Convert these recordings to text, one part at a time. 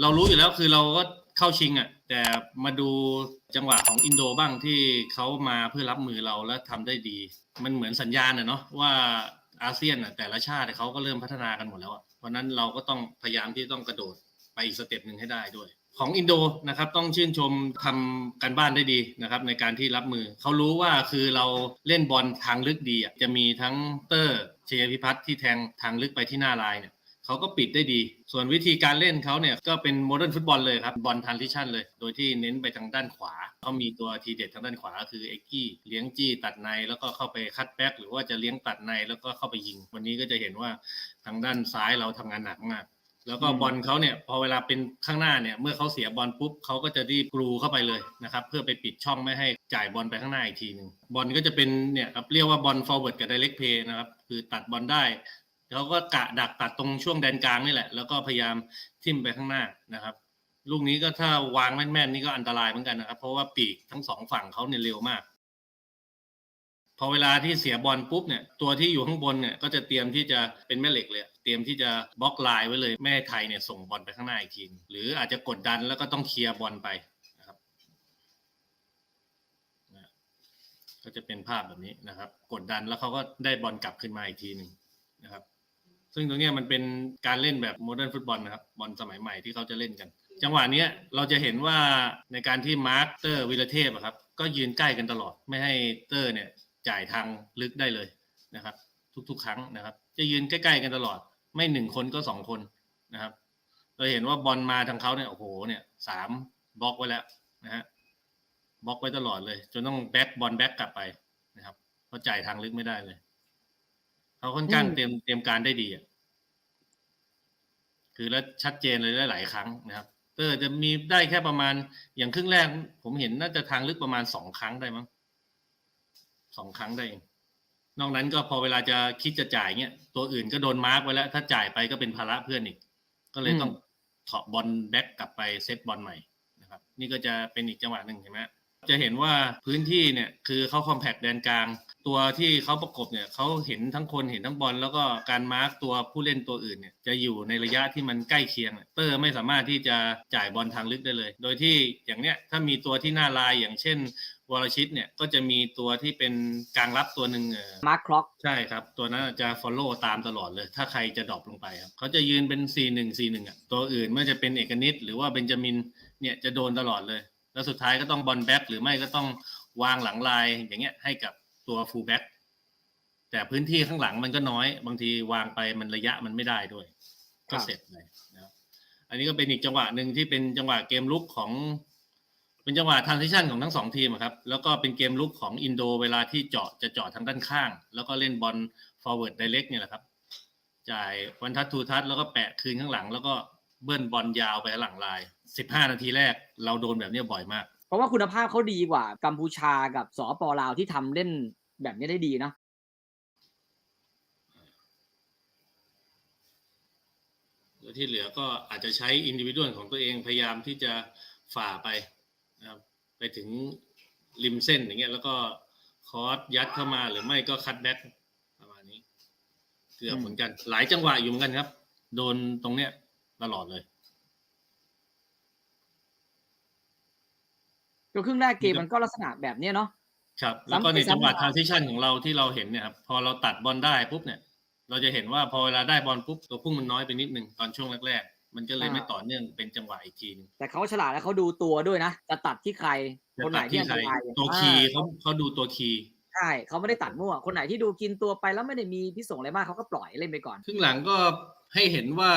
เรารู้อยู่แล้วคือเราก็เข้าชิงอะ แต่มาดูจังหวะของอินโดบ้างที่เขามาเพื่อรับมือเราแล้วทำได้ดี มันเหมือนสัญญาณเนาะว่าอาเซียนอะแต่ละชาติเขาก็เริ่มพัฒนากันหมดแล้วอะเพราะนั้นเราก็ต้องพยายามที่ต้องกระโดดไปอีกสเต็ปหนึ่งให้ได้ด้วยของอินโดนะครับต้องชื่นชมทำการบ้านได้ดีนะครับในการที่รับมือ เขารู้ว่าคือเราเล่นบอลทางลึกดีอะจะมีทั้งเตอร์เชยพิพัฒน์ที่แทงทางลึกไปที่หน้าลายเนี่ย เขาก็ปิดได้ดี ส่วนวิธีการเล่นเขาเนี่ยก็เป็นโมเดิร์นฟุตบอลเลยครับ บอลท r น s ิชันเลย โดยที่เน้นไปทางด้านขวา เขามีตัวทีเด็ดทางด้านขวาก็คือเอ็กกี้เลี้ยงจี้ตัดในแล้วก็เข้าไปคัดแบ็กหรือว่าจะเลี้ยงตัดในแล้วก็เข้าไปยิง วันนี้ก็จะเห็นว่าทางด้านซ้ายเราทำงานหนักมากแล้วก็บอลเขาเนี่ยพอเวลาเป็นข้างหน้าเนี่ยเมื่อเขาเสียบอลปุ๊บเขาก็จะรีบกรูเข้าไปเลยนะครับเพื่อไปปิดช่องไม่ให้จ่ายบอลไปข้างหน้าอีกทีหนึ่งบอลก็จะเป็นเนี่ยครับเรียกว่าบอล forward กับ direct play นะครับคือตัดบอลได้ เขาก็กะดักตัดตรงช่วงแดนกลางนี่แหละ แล้วก็พยายามทิ่มไปข้างหน้านะครับ ลูกนี้ก็ถ้าวางแม่นๆนี่ก็อันตรายเหมือนกันนะครับ เพราะว่าปีกทั้งสองฝั่งเขาเนี่ยเร็วมาก พอเวลาที่เสียบอลปุ๊บเนี่ย ตัวที่อยู่ข้างบนเนี่ยก็จะเตรียมที่จะเป็นแม่เหล็กเลย เตรียมที่จะบล็อกไลน์ไว้เลยไม่ไทยเนี่ยส่งบอลไปข้างหน้าอีกทีหรืออาจจะกดดันแล้วก็ต้องเคลียร์บอลไปนะครับก็จะเป็นภาพแบบนี้นะครับ กดดันแล้วเขาก็ได้บอลกลับขึ้นมาอีกทีหนึ่งนะครับ ซึ่งตรงนี้มันเป็นการเล่นแบบโมเดิร์นฟุตบอลนะครับบอลสมัยใหม่ที่เขาจะเล่นกัน จังหวะนี้เราจะเห็นว่าในการที่มาร์คเตอร์วิลเทพครับก็ยืนใกล้กันตลอดไม่ให้เตอร์เนี่ยจ่ายทางลึกได้เลยนะครับ ทุกๆ ครั้งนะครับ จะยืนใกล้ๆกันตลอด ไม่หนึ่งคนก็สองคนนะครับ เราเห็นว่าบอลมาทางเขาเนี่ยโอ้โหเนี่ยสามบล็อกไว้แล้วนะฮะบล็อกไว้ตลอดเลย จนต้องแบ็กบอลแบ็กกลับไปนะครับเพราะจ่ายทางลึกไม่ได้เลย เขาค่อนข้างอืมเตรียมเตรียมการได้ดีอะคือแล้วชัดเจนเลยหลาย ๆ ครั้งนะครับเออจะมีได้แค่ประมาณอย่างครึ่งแรก ผมเห็นน่าจะทางลึกประมาณสองครั้งได้มั้งสองครั้งได้เองนอกนั้นก็พอเวลาจะคิดจะจ่ายเงี้ยตัวอื่นก็โดนมาร์กไว้แล้ว ถ้าจ่ายไปก็เป็นภาระเพื่อนอีก ก็เลยต้องเถาะบอลแบ็กกลับไปเซตบอลใหม่นะครับ นี่ก็จะเป็นอีกจังหวะหนึ่งเห็นไหมจะเห็นว่าพื้นที่เนี่ยคือเขาคอมแพคแดนกลาง ตัวที่เขาประกบเนี่ยเขาเห็นทั้งคนเห็นทั้งบอลแล้วก็การมาร์กตัวผู้เล่นตัวอื่นเนี่ยจะอยู่ในระยะที่มันใกล้เคียงเตอร์ไม่สามารถที่จะจ่ายบอลทางลึกได้เลย โดยที่อย่างเนี้ยถ้ามีตัวที่หน้าลายอย่างเช่นวรชิตเนี่ยก็จะมีตัวที่เป็นกลางรับตัวหนึ่งเออมาร์คคล็อกใช่ครับ ตัวนั้นจะ follow ตามตลอดเลย ถ้าใครจะดรอปลงไปครับเขาจะยืนเป็น 4 1 4 1อะตัวอื่นไม่ว่าจะเป็นเอกนิตหรือว่าเบนจามินเนี่ยจะโดนตลอดเลย แล้วสุดท้ายก็ต้องบอลแบ็กหรือไม่ก็ต้องวางหลังลายอย่างเงี้ยให้กับ ตัวฟูลแบ็กแต่พื้นที่ข้างหลังมันก็น้อย บางทีวางไปมันระยะมันไม่ได้ด้วย ก็เสร็จเลยนะครับอันนี้ก็เป็นอีกจังหวะหนึ่งที่เป็นจังหวะเกมลุกของ เป็นจังหวะท r น n ิชันของทั้งสองทีมครับ แล้วก็เป็นเกมลุกของอินโดเวลาที่เจาะจะเจาะทางด้านข้าง แล้วก็เล่นบอล forward direct เนี่ยแหละครับ จ่ายวันทัดทูทัดแล้วก็แปะคืนข้างหลัง แล้วก็เบิ้ลบอลยาวไปหลังลาย15นาทีแรก เราโดนแบบนี้บ่อยมาก เพราะว่าคุณภาพเขาดีกว่ากัมพูชากับสปลาวที่ทำเล่นแบบนี้ได้ดีนะแล้วที่เหลือก็อาจจะใช้อินดิวิ u a l ของตัวเองพยายามที่จะฝ่าไปนะครับไปถึงริมเส้นอย่างเงี้ย แล้วก็คอร์สยัดเข้ามาหรือไม่ก็คัดแบ็กประมาณนี้ เกือบเหมือนกัน หลายจังหวะอยู่เหมือนกันครับ โดนตรงเนี้ยตลอดเลย ก็ครึ่งแรกเกมมันก็ลักษณะแบบเนี้ยเนาะครับ แล้วก็ในซ้ำไปจังหวะซ้ำมาทางซิชันของเราที่เราเห็นเนี่ยครับพอเราตัดบอลได้ปุ๊บเนี่ย เราจะเห็นว่าพอเวลาได้บอลปุ๊บตัวพุ่งมันน้อยไปนิดนึงตอนช่วงแรกๆมันก็เลยไม่ต่อเนื่องเป็นจังหวะอีกทีนึงแต่เขาฉลาดแล้วเขาดูตัวด้วยนะจะตัดที่ใครจะคนไหนตัดที่ที่อันใคตรรายตัวคีย์อ่าเขาเขาดูตัวคีย์ใช่เขาไม่ได้ตัดมั่ว คนไหนที่ดูกินตัวไปแล้วไม่ได้มีพิษสงอะไรมากเขาก็ปล่อยเล่นไปก่อนครึ่งหลังก็ให้เห็นว่า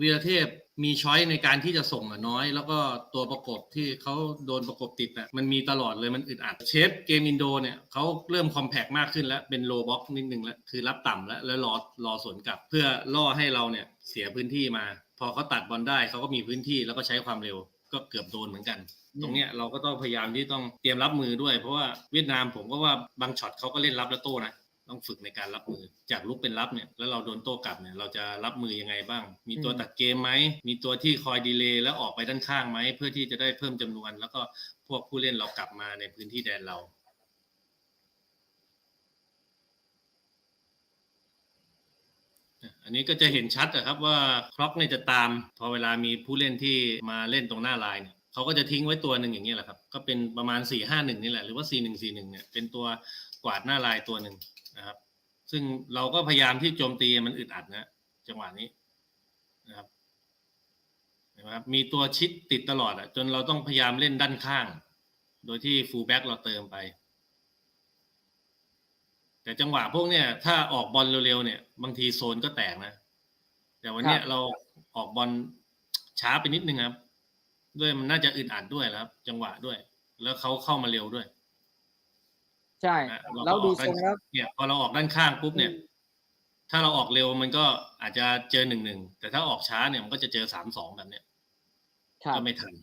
วีรเทพ มีช้อยในการที่จะส่งอะน้อย แล้วก็ตัวประกบที่เขาโดนประกบติดอะมันมีตลอดเลยมันอึดอัดเชฟเกมอินโดเนี่ยเขาเริ่มคอมแพกมากขึ้นแล้วเป็นโลบ็อกนิดนึงแล้วคือรับต่ำแล้วแล้วรอรอสวนกลับ เพื่อล่อให้เราเนี่ยเสียพื้นที่มา พอเขาตัดบอลได้เขาก็มีพื้นที่แล้วก็ใช้ความเร็วก็เกือบโดนเหมือนกัน ตรงเนี้ยเราก็ต้องพยายามที่ต้องเตรียมรับมือด้วย เพราะว่าเวียดนามผมก็ว่าบางช็อตเขาก็เล่นรับแล้วโต้นะ ต้องฝึกในการรับมือ จากลุกเป็นรับเนี่ยแล้วเราโดนโต้กลับเนี่ยเราจะรับมือยังไงบ้าง มีตัวอืมตัดเกมไหมมีตัวที่คอยดีเลย์แล้วออกไปด้านข้างไหมเพื่อที่จะได้เพิ่มจำนวน แล้วก็พวกผู้เล่นเรากลับมาในพื้นที่แดนเราออันนี้ก็จะเห็นชัดอะครับว่าคล็อกเนี่ยจะตาม พอเวลามีผู้เล่นที่มาเล่นตรงหน้าลายเนี่ยเขาก็จะทิ้งไว้ตัวหนึ่งอย่างนี้ยแหละครับ ก็เป็นประมาณ4ี่ห้าหนึ่งนี่แหละ หรือว่า4ี่หนึ่งสี่หนึ่งเนี่ย เป็นตัวกวาดหน้าลายตัวหนึ่ง นะครับ ซึ่งเราก็พยายามที่โจมตีมันอึดอัดนะจังหวะนี้นะครับนไหมครับมีตัวชิดติดตลอดอะจนเราต้องพยายามเล่นด้านข้าง โดยที่ฟูลแบ็กเราเติมไป แต่จังหวะพวกเนี้ยถ้าออกบอลเร็วๆเนี่ย บางทีโซนก็แตกนะ แต่วันเนี้ยเราออกบอลช้าไปนิดนึงครับ ด้วยมันน่าจะอึดอัดด้วยครับ จังหวะด้วย แล้วเขาเข้ามาเร็วด้วย ใช่นะเราก็แล้วดูออกทรงแล้วเนี่ยพอเราออกด้านข้างปุ๊บเนี่ย ถ้าเราออกเร็วมันก็อาจจะเจอหนึ่งหนึ่งแต่ถ้าออกช้าเนี่ยมันก็จะเจอสามสองแบบเนี้ยครับก็ไม่ทัน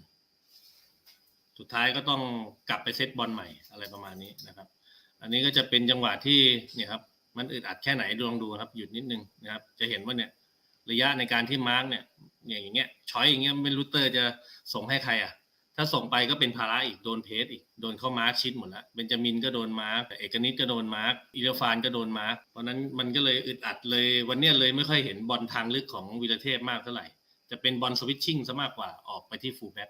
สุดท้ายก็ต้องกลับไปเซตบอลใหม่อะไรประมาณนี้นะครับ อันนี้ก็จะเป็นจังหวะที่เนี่ยครับ มันอึดอัดแค่ไหนลองดูครับหยุดนิดนึงนะครับ จะเห็นว่าเนี่ยระยะในการที่มาร์กเนี่ย อย่างเงี้ยช้อยอย่างเงี้ยไม่รู้เตอร์จะส่งให้ใครอะ ถ้าส่งไปก็เป็นภาระอีกโดนเพสอีกโดนเข้ามาร์กชิดหมดแล้วเบนจามินก็โดนมาร์กเอกนิตก็โดนมาร์กอิเลฟานก็โดนมาร์กเพราะนั้นมันก็เลยอึดอัดเลย วันเนี้ยเลยไม่ค่อยเห็นบอลทางลึกของวีรเทพมากเท่าไหร่ จะเป็นบอลสวิตชิ่งซะมากกว่าออกไปที่ฟูลแบ็ก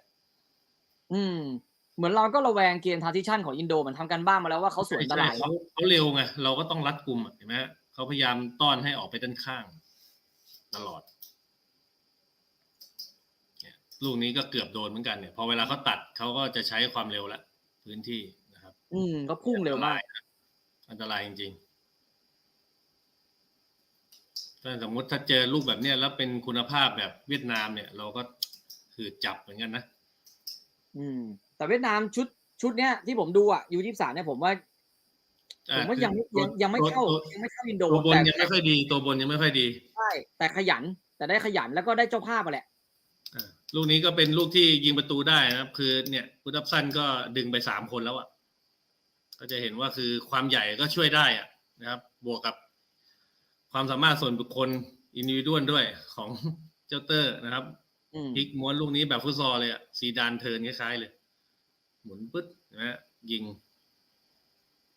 อืมเหมือนเราก็ระแวงเกมทาร์ติชันของอินโดมันทำกันบ้านมาแล้วว่าเขาสวนตลาดใช่เขาเขาเร็วไงเราก็ต้องรัดกุมอะเห็นไหมฮะเขาพยายามต้อนให้ออกไปด้านข้าง ตลอดเนี่ย ลูกนี้ก็เกือบโดนเหมือนกันเนี่ย พอเวลาเขาตัดเขาก็จะใช้ความเร็วละพื้นที่นะครับ อืมก็พุ่งเร็วมากอันตรายนะอันตรายจริงๆถ้าสมมติถ้าเจอลูกแบบเนี้ยแล้วเป็นคุณภาพแบบเวียดนามเนี่ย เราก็คือจับเหมือนกันนะอืม แต่เวียดนามชุดชุดเนี้ยที่ผมดูอะยูยี่สามเนี่ยผมว่าผมว่ายังไม่คือยังยังไม่ตัวเข้าตัวยังไม่เข้าอินโดตัวบนแต่ยังไม่ค่อยดีตัวบนยังไม่ค่อยดีใช่แต่ขยันแต่ได้ขยันแล้วก็ได้เจ้าภาพอะแหละอ่า ลูกนี้ก็เป็นลูกที่ยิงประตูได้นะครับ คือเนี่ยพุทธับสั้นก็ดึงไปสามคนแล้วอะ ก็จะเห็นว่าคือความใหญ่ก็ช่วยได้อะนะครับ บวกกับความสามารถส่วนบุคคลอินดิวิดวลด้วยของเจ้าเตอร์นะครับอืมพลิกม้วนลูกนี้แบบฟุตซอลเลยอะซีดานเทิร์นคล้ายๆเลย หมุนปึ๊ดนะฮะยิง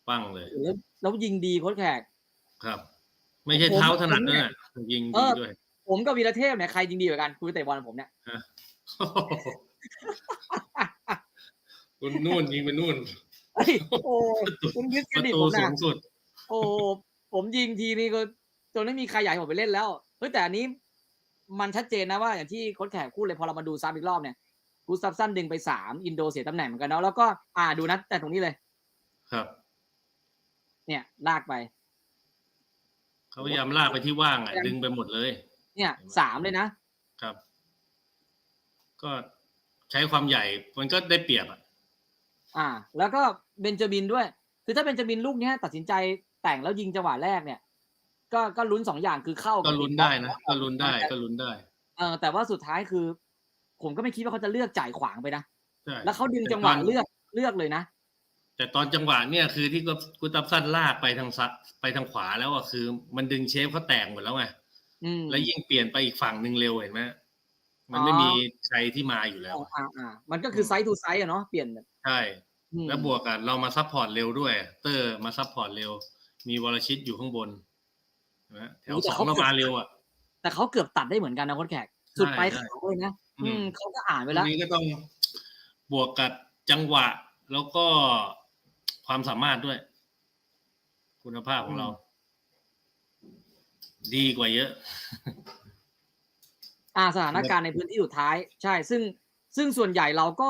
ปั้งเลยแล้วแล้วยิงดีโค้ชแขกครับ ไม่ใช่ผมเท้าถนัดผมเนี่นั่นยแหละยิงเอดีอด้วย ผมกับวีรเทพเนี่ยใครยิงดีกว่ากันคุณเตะบอลกับผมเนี่ยคุณนู่นยิงไปนู่นเฮ้ยโอ้คุณยึดเคปรระดิตตูผมสูนะงสุดโอ้ผมยิงทีนี้ก็จนไม่มีใครอยากให้ผมไปเล่นแล้วเฮ้ยแต่อันนี้มันชัดเจนนะว่าอย่างที่โค้ชแขกพูดเลยพอเรามาดูซ้ำอีกรอบเนี่ยกูซับสั้นดึงไปสามอินโดเสียตำแหน่งเหมือนกันเนาะแล้วก็อ่าดูนะแต่ตรงนี้เลย ครับ เนี่ย ลากไป เขาพยายามลากไปที่ว่างอะดึงไปหมดเลย เนี่ยสามเลยนะครับ ก็ใช้ความใหญ่มันก็ได้เปรียบอะ อ่า แล้วก็เบนจามินด้วย คือถ้าเบนจามินลูกเนี้ยตัดสินใจแต่งแล้วยิงจังหวะแรกเนี่ย ก็ก็ลุ้นสองอย่างคือเข้าก็บลุ้นได้นะก็ลุ้นได้ก็ลุ้นได้ เออแต่ว่าสุดท้ายคือ ผมก็ไม่คิดว่าเขาจะเลือกจ่ายขวางไปนะใช่แล้วเขาดึงจังหวะแต่ตอนเลือกเลือกเลยนะแต่ตอนจังหวะเนี่ยคือที่กุตับสั้นลากไปทางซ้ายไปทางขวาแล้วอะคือ มันดึงเชฟเขาแตกหมดแล้วไงอืม แล้วยิ่งเปลี่ยนไปอีกฝั่งหนึ่งเร็วเห็นไหมมันไม่อ๋อมีใครที่มาอยู่แล้วอะอ่าอ่ามันก็คือไซส์ทูไซส์อะเนาะเปลี่ยนใช่อืมแล้วบวกกับเรามาซัพพอร์ตเร็วด้วย เตอร์มาซัพพอร์ตเร็ว มีวรชิตอยู่ข้างบนเห็นไหมแถวสองเรามาเร็วอะ แต่เขาเกือบตัดได้เหมือนกันนะโค้ชแขก สุดปลายใช่ขาเลยนะอือืมมเขาก็อ่านไปตรแล้วงนี้ก็ต้องบวกกับจังหวะแล้วก็ความสามารถด้วย คุณภาพของเรา ดีกว่าเยอะ อ่าสถานการณ์ในพื้นที่สุดท้าย ใช่ ซึ่งซึ่งส่วนใหญ่เราก็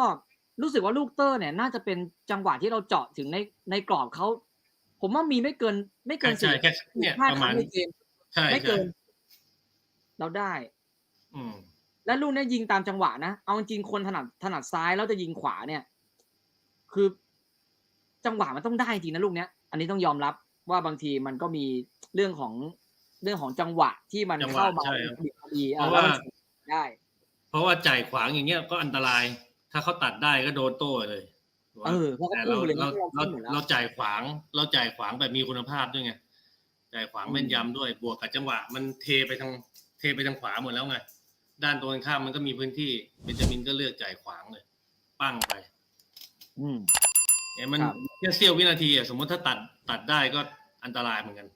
รู้สึกว่าลูกเตอร์เนี่ยน่าจะเป็นจังหวะที่เราเจาะถึงในในกรอบเขาผมว่ามีไม่เกิน ไม่เกินใช่สี่แค่เนี่ยห้าประคมารั้ณงในเกมใช่ไม่ใช่เกิน เราได้ อืม และลูกเนี้ยิงตามจังหวะนะเอาจริงๆคนถนัดถนัดซ้ายแล้วจะยิงขวาเนี่ย คือจังหวะมันต้องได้จริงนะลูกเนี้ย อันนี้ต้องยอมรับว่าบางทีมันก็มีเรื่องของ เรื่องของจังหวะที่มันจังหวะเข้ามาใช่ครับพอดีเอเพอราะแล้วว่ามันได้ เพราะว่าจ่ายขวางอย่างเงี้ยก็อันตราย ถ้าเขาตัดได้ก็โดนโต้เลยเออเพราะเขาแต่พุ่เรางไปเลยเรานะเราเราขึ้นหมดแล้วเราจ่ายขวาง เราจ่ายขวางแบบมีคุณภาพด้วยไงจ่ายขวางอืมแม่นยำด้วยบวกกับจังหวะ มันเทไปทางเทไปทางขวาหมดแล้วไงด้านตรงกันข้ามมันก็มีพื้นที่เบนจามินก็เลือกจ่ายขวางเลย ปั้งไป อืมเนี่ยมันครับแค่เสี้ยววินาทีอะสมมติถ้าตัดตัดได้ก็อันตรายเหมือนกัน